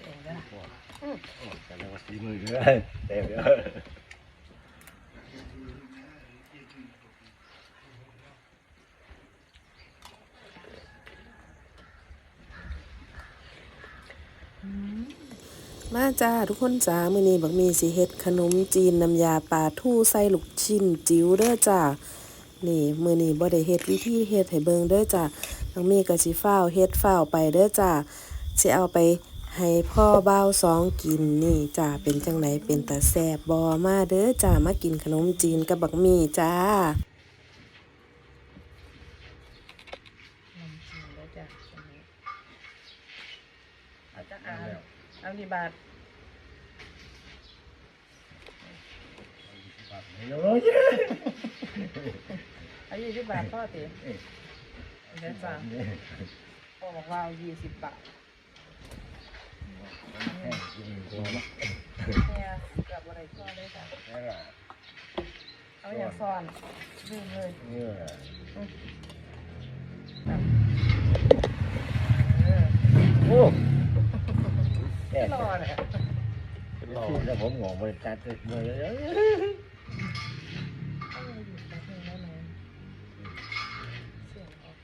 ดเองด้วยนะแต่เราสีมือเลยเต็มเลยมาจ้าทุกคนจ้ามื้อนี้บักมีสิเฮ็ดขนมจีนน้ำยาปลาทูใส่ลูกชิ้นจิ๋วเด้อจ้านี่มื้อนี้บ่ได้เฮ็ดวิธีเฮ็ดให้เบิ่งเด้อจ้าบักมีก็สิฟ้าวเฮ็ดฟ้าวไปเด้อจ้าสิเอาไป ให้พ่อบ่าวสองกินนี่จ้าเป็นจังไดเป็นตาแซ่บบ่มาเด้อจ้ามากินขนมจีนกับบักมีจ้านมจีนด้วยจ้ะอันนี้เอาจะเอาเอากี่บาทโอ้ยเอายี่สิบบาทพ่อติเดี๋ยวจ้ะพ่อบอกว่าเอายี่สิบบาทเนี่ยเกือบอะไรพ่อเลยจ้ะเอาอย่าง ซ่อนลืมเลยเออโอ้แก่รอเนี่ยรอแล้วผมงงไปจัดเลยเอาอยู่แบบนี้ได้ไหมเสียงออก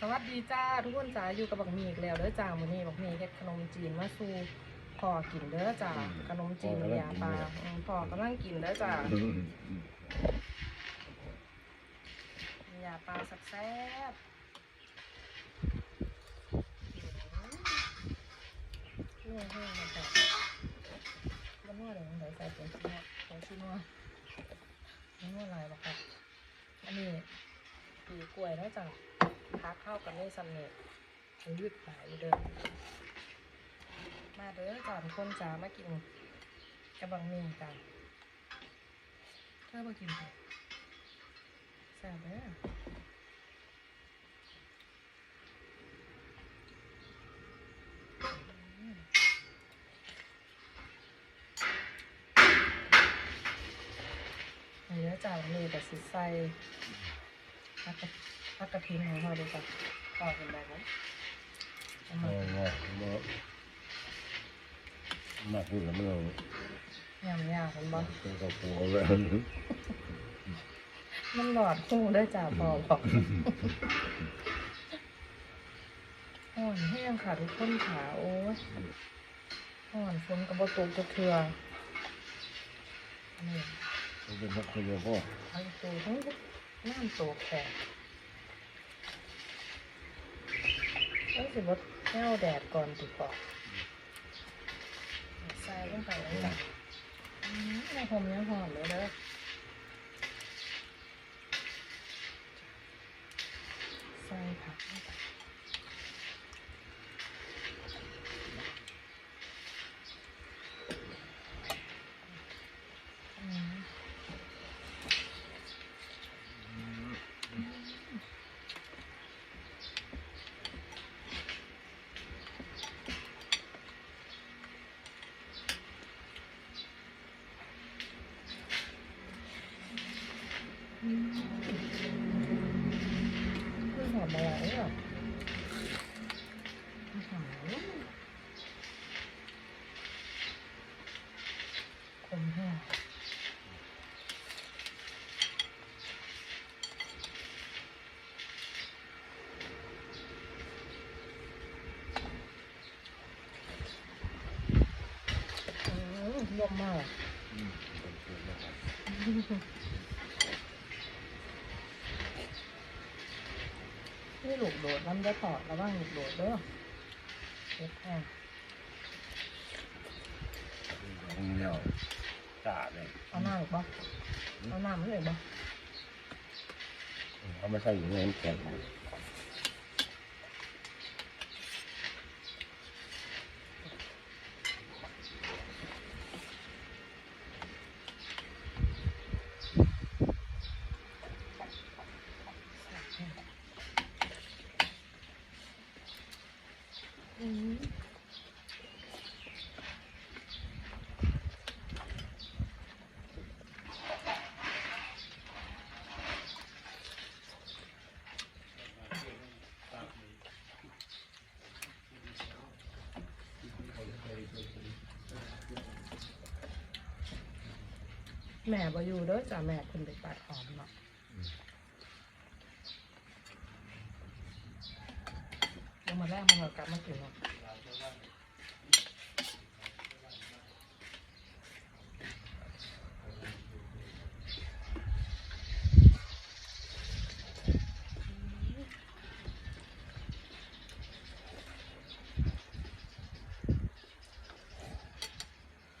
สวัสดีจ้าทุกคนจ้าอยู่กับบักหมีอีกแล้วเด้อจ้ามื้อนี้บักหมีเฮ็ดขนมจีนมาสู่พ่อกินเด้อจ้าขนมจีนยาปลาอืมพ่อกำลังกินเด้อจ้า ยาปลาสับแซ่บเนื้อแห้งมันแบบมันนวดเลยมันไหลใส่ผงชูรสผงชูรสมันนวดอะไรบ้างครับอันนี้ปีกล้วยแล้วจ้ะพักเข้ากับนี่ซัมเน็ตยืดสายเดินมาเด้อจ้ะทุกคนจ้ามากินกระบังมีจ้ะเธอมากินเถอะแซ่บเด้ออันนี้จากนี่แต่สิใส่ผักกระผักกะทิ้งของเราดีกว่าต่อกันได้ไหมมาโอ้โหมาพูดแล้วมันเรายำยาวกันบ่เป็นกระปัวเลย มันหลอดคู่ได้จ่าพอบอกห่อนแห้งค่ะทุกคนขาโอ้ยห่อนฝนกับบตกจะเทือนี่เป็นพวกคนเดียวพ่อเอาตัวทั้งน้ำตัวแข็งต้องสิบดแก้วแดดก่อนติดก่อนใส่ลงไปแล้วจ้ะอืมในผมยังหอมเลยเด้อ ใส่ผักลงไปอืม ไม่หอมอะไรหรอกไม่หอมคมแห้งอืม รวมมากนี่หลูกโดดมันจะถอดระว่างหลูกโดดเด้อเช็ดแห้งผมเดียวจ่าเลยเอาหน้าอีกบ่เอาหน้ามันอีกบ่เขาไม่ใช่อยู่ในน้ำแข็ง อืม แม่บอยู่เด้อจ้ะแม่เพิ่นไปตัดหอมเนาะเดี๋ยวมาแรกมันก็กลับมากินเนาะ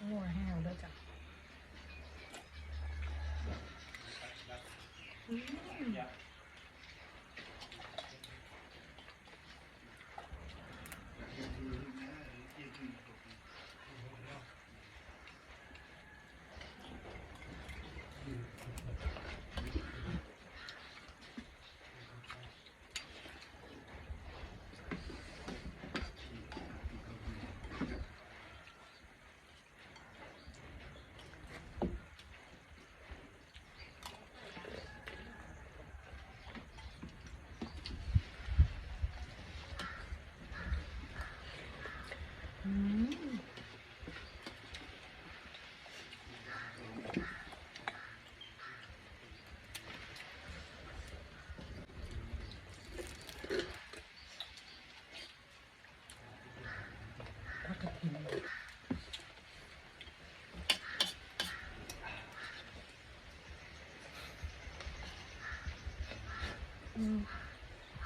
งัวแห้งเด้อจ้ะ อื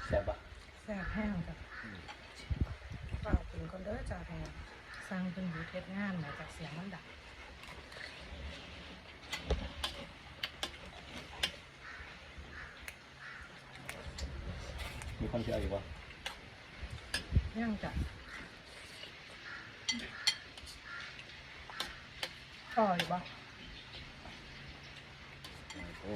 แซ่บปะแซ่บแห้งจ้ะฝากกินคนเด้อจ้าแห้งสร้างเป็นอยู่เทศงานมาจากเสียงมันดังมีคนเชื่ออยู่ปะย่างจ้ะต่ออยู่ปะโอ้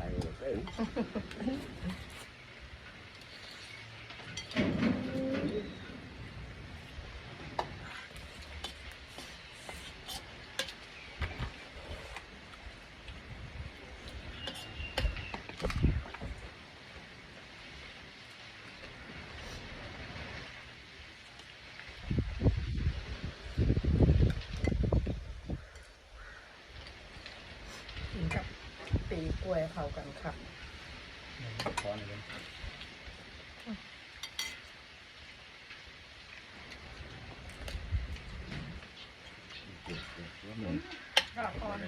I don't know. เข้ากันครับช้อนเลยเก็บเก็บว่ามันก็อ่อน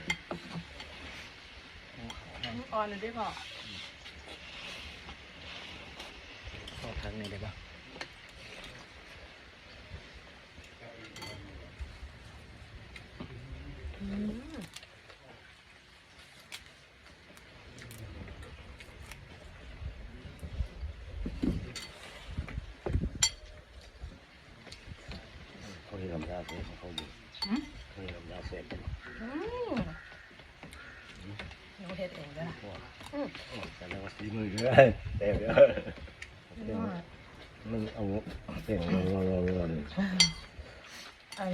อ่อนเลยได้พอเข้าทางนี้ได้ปะ อืม เขาที่ทำยาเสพเขาอยู่ อืม เขาที่ทำยาเสพ อืม หนูเฮ็ดเองเด้อพวกอืมแต่แล้วสีมือเลยแต่เดี๋ยวนี่ว่ามันเอาเสียงร้อนร้อนร้อนไอ้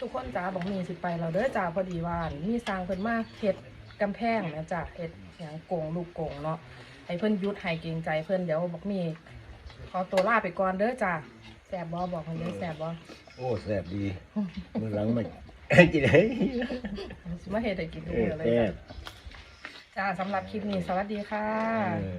ทุกคนจ้าบอกมีสิไปเราเด้อจ้าพอดีว่ามีสร้างเพิ่นมาเฮ็ดกำแพงนะจ้าเฮ็ดหยังโกงลูกโกงเนาะให้เพิ่นหยุดให้เกรงใจเพิ่นเดี๋ยวบอกมีขอตัวลาไปก่อนเด้อจ้าแสบบ่บอกเพิ่นเด้อแสบบ่โอ้แสบดีมือหลังไม่กินเฮ้ยสิมาเฮ็ดให้กินเอดูอเลยแซ่จ้ะบ จ้าสำหรับคลิปนี้สวัสดีค่ะ เออ